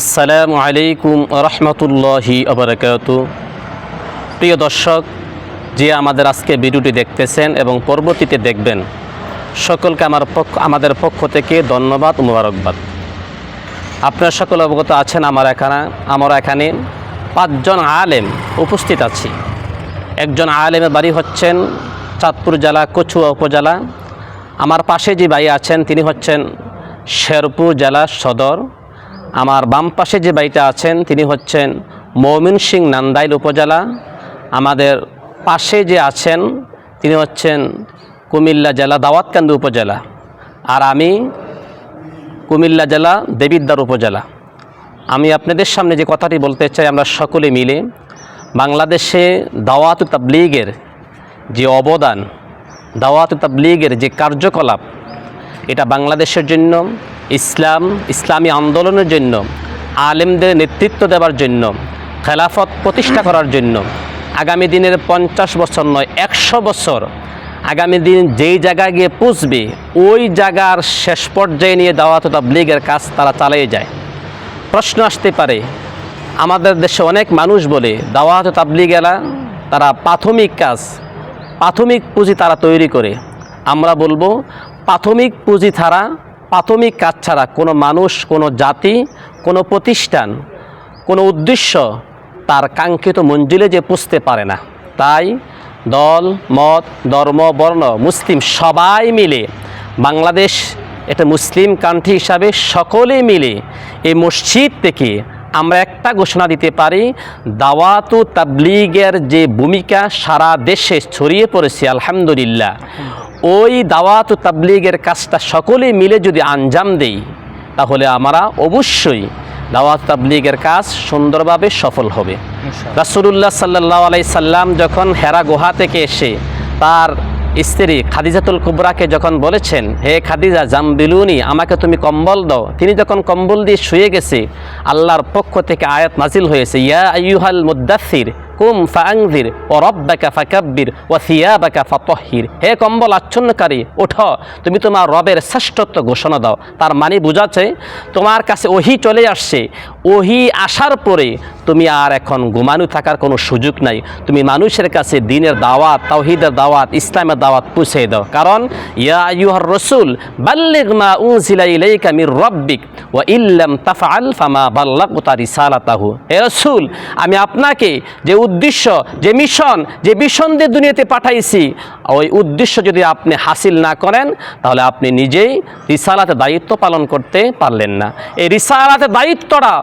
আসসালামু আলাইকুম রহমতুল্লাহি আবরকাত প্রিয় দর্শক, যে আমাদের আজকে ভিডিওটি দেখতেছেন এবং পরবর্তীতে দেখবেন, সকলকে আমার পক্ষ, আমাদের পক্ষ থেকে ধন্যবাদ মোবারকবাদ। আপনারা সকল অবগত আছেন, আমার এখানে, আমরা এখানে পাঁচজন আলেম উপস্থিত আছি। একজন আলেমের বাড়ি হচ্ছেন চাঁদপুর জেলা, কচুয়া উপজেলা। আমার পাশে যে ভাই আছেন, তিনি হচ্ছেন শেরপুর জেলা সদর আমার বাম পাশে যে বাড়িটা আছেন, তিনি হচ্ছেন মমিন সিং নান্দাইল উপজেলা। আমাদের পাশে যে আছেন, তিনি হচ্ছেন কুমিল্লা জেলা দাওয়াতকান্দি উপজেলা। আর আমি কুমিল্লা জেলা দেবিদ্বার উপজেলা। আমি আপনাদের সামনে যে কথাটি বলতে চাই, আমরা সকলে মিলে বাংলাদেশে দাওয়াত তাবলিগের যে অবদান, দাওয়াত তাবলিগের যে কার্যকলাপ, এটা বাংলাদেশের জন্য ইসলাম, ইসলামী আন্দোলনের জন্য, আলেমদের নেতৃত্ব দেওয়ার জন্য, খেলাফত প্রতিষ্ঠা করার জন্য, আগামী দিনের পঞ্চাশ বছর নয়, একশো বছর, আগামী দিন যেই জায়গায় গিয়ে পুষবে, ওই জায়গার শেষ পর্যায়ে নিয়ে দাওয়াত তাবলিগের কাজ তারা চালিয়ে যায়। প্রশ্ন আসতে পারে, আমাদের দেশে অনেক মানুষ বলে দাওয়াত তাবলিগেলা তারা প্রাথমিক কাজ, প্রাথমিক পুঁজি তারা তৈরি করে। আমরা বলব, প্রাথমিক পুঁজি ছাড়া প্রাথমিক কাজ ছাড়া কোনো মানুষ, কোনো জাতি, কোনো প্রতিষ্ঠান, কোনো উদ্দেশ্য তার কাঙ্ক্ষিত মঞ্জিলে যে পুষতে পারে না। তাই দল, মত, ধর্ম, বর্ণ, মুসলিম সবাই মিলে, বাংলাদেশ এটা মুসলিম কান্ট্রি হিসাবে সকলে মিলে এই মসজিদ থেকে আমরা একটা ঘোষণা দিতে পারি দাওয়াতু তাবলিগের যে ভূমিকা সারা দেশে ছড়িয়ে পড়েছে আলহামদুলিল্লাহ। ওই দাওয়াতু তাবলিগের কাজটা সকলে মিলে যদি আঞ্জাম দেই তাহলে আমরা অবশ্যই দাওয়াত তাবলিগের কাজ সুন্দরভাবে সফল হবে। রাসুলুল্লাহ সাল্লাহ আলাই সাল্লাম যখন হেরা গুহা থেকে এসে তার স্ত্রী খাদিজাতুল কুবরাকে যখন বলেছেন, হে খাদিজা, জামবিলুনি, আমাকে তুমি কম্বল দাও। তিনি যখন কম্বল দিয়ে শুয়ে গেছে, আল্লাহর পক্ষ থেকে আয়াত নাজিল হয়েছে, ইয়া আইয়ুহাল মুদাসির কুম ফাংজির ও রব্বাকা ফাকাব্বির ও সিয়াবাকা ফাতহির হে কম্বল, আচ্ছন্নকারী, ওঠ, তুমি তোমার রবের শ্রেষ্ঠত্ব ঘোষণা দাও। তার মানে বোঝাচ্ছে, তোমার কাছে ওহি চলে আসছে। ওহি আসার পরে তুমি আর এখন ঘুমানো থাকার কোনো সুযোগ নাই। তুমি মানুষের কাছে দিনের দাওয়াত, তাওহিদের দাওয়াত, ইসলামের দাওয়াত পুষে দাও। কারণ, ইয়া আইয়ুহার রসুল, বাল্লিগ মা উনজিলা ইলাইকা মির রব্বিক, ওয়া ইল্লাম তাফআল ফামা বাল্লাগতা রিসালাতাহু। হে রসুল, আমি আপনাকে যে উদ্দেশ্য, যে মিশন যে মিশন দিয়ে দুনিয়াতে পাঠাইছি, ওই উদ্দেশ্য যদি আপনি হাসিল না করেন, তাহলে আপনি নিজেই রিসালাতে দায়িত্ব পালন করতে পারলেন না। এই রিসালাতে দায়িত্বটা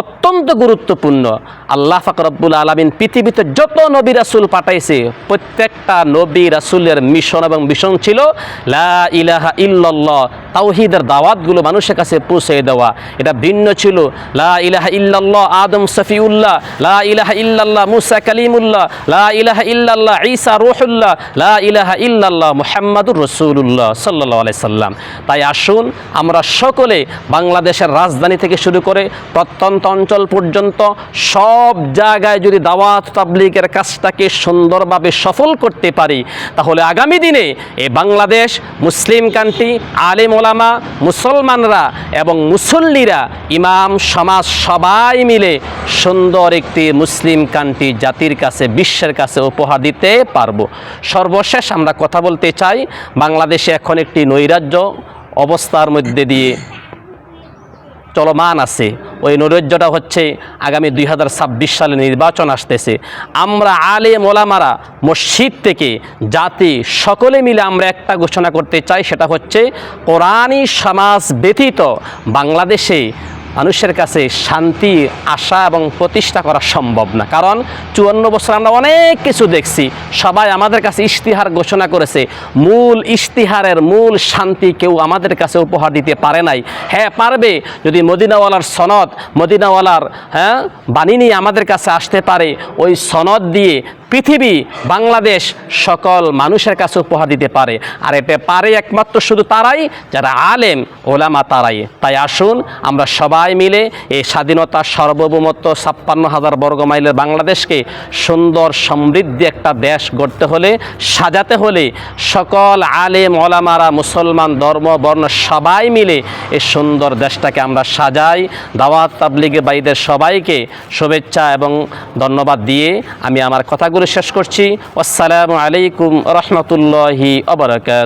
অত্যন্ত গুরুত্বপূর্ণ। আল্লাহ ফাকরবুল আলমিন পৃথিবীতে যত নবী রাসুল পাঠাইছে, প্রত্যেকটা নবী রাসুলের মিশন এবং মিশন ছিল লা ইলাহা ইল্লাল্লাহ, তাওহিদের দাওয়াতগুলো মানুষের কাছে পৌঁছে দেওয়া। এটা ভিন্ন ছিল। লা ইলাহা ইল্লাল্লাহ আদম সফিউল্লাহ, লা ইলাহা ইল্লাল্লাহ মুসা কালিমুল্লাহ, লা ইলাহা ইল্লাল্লাহ ঈসা রুহুল্লাহ, লা ইলাহা ইল্লাল্লাহ মুহাম্মাদুর রসুল্লাহ সাল্লাহ আলাই সাল্লাম। তাই আসুন, আমরা সকলে বাংলাদেশের রাজধানী থেকে শুরু করে প্রত্যন্ত অঞ্চল পর্যন্ত সব জায়গায় যদি দাওয়াত তাবলিগের কাজটাকে সুন্দরভাবে সফল করতে পারি, তাহলে আগামী দিনে এ বাংলাদেশ, মুসলিম কান্ট্রি, আলেম ওলামা, মুসলমানরা এবং মুসল্লিরা, ইমাম, সমাজ সবাই মিলে সুন্দর একটি মুসলিম কান্ট্রি জাতির কাছে, বিশ্বের কাছে উপহার দিতে পারব। সর্বশেষ আমরা কথা বলতে চাই, বাংলাদেশে এখন একটি নৈরাজ্য অবস্থার মধ্যে দিয়ে চলমান আছে। ওই নৈরাজ্যটা হচ্ছে আগামী দুই হাজার ছাব্বিশ সালে নির্বাচন আসতেছে। আমরা আলে মোলামারা মসজিদ থেকে জাতি সকলে মিলে আমরা একটা ঘোষণা করতে চাই, সেটা হচ্ছে কোরআনী সমাজ ব্যতীত বাংলাদেশে মানুষের কাছে শান্তি, আশা এবং প্রতিষ্ঠা করা সম্ভব না। কারণ চুয়ান্ন বছর আমরা অনেক কিছু দেখছি। সবাই আমাদের কাছে ইশতিহার ঘোষণা করেছে, মূল ইশতিহারের মূল শান্তি কেউ আমাদের কাছে উপহার দিতে পারে নাই। হ্যাঁ পারবে। যদি মদিনাওয়ালার সনদ, মদিনাওয়ালার হ্যাঁ বাণী নিয়ে আমাদের কাছে আসতে পারে, ওই সনদ দিয়ে পৃথিবী, বাংলাদেশ সকল মানুষের কাছে উপহার দিতে পারে। আর এটা পারে একমাত্র শুধু তারাই, যারা আলেম, ওলামা তারাই। তাই আসুন, আমরা সবাই মিলে এই স্বাধীনতা সার্বভৌমত্ব ছাপ্পান্ন হাজার বর্গ মাইলের বাংলাদেশকে সুন্দর, সমৃদ্ধি একটা দেশ গড়তে হলে, সাজাতে হলে সকল আলেম, ওলামারা, মুসলমান, ধর্ম, বর্ণ সবাই মিলে এই সুন্দর দেশটাকে আমরা সাজাই। দাওয়াত তাবলিগে বাইদের সবাইকে শুভেচ্ছা এবং ধন্যবাদ দিয়ে আমি আমার কথাগুলো শেষ করছি। আসসালামু আলাইকুম রহমতুল্লাহি অবরাকাত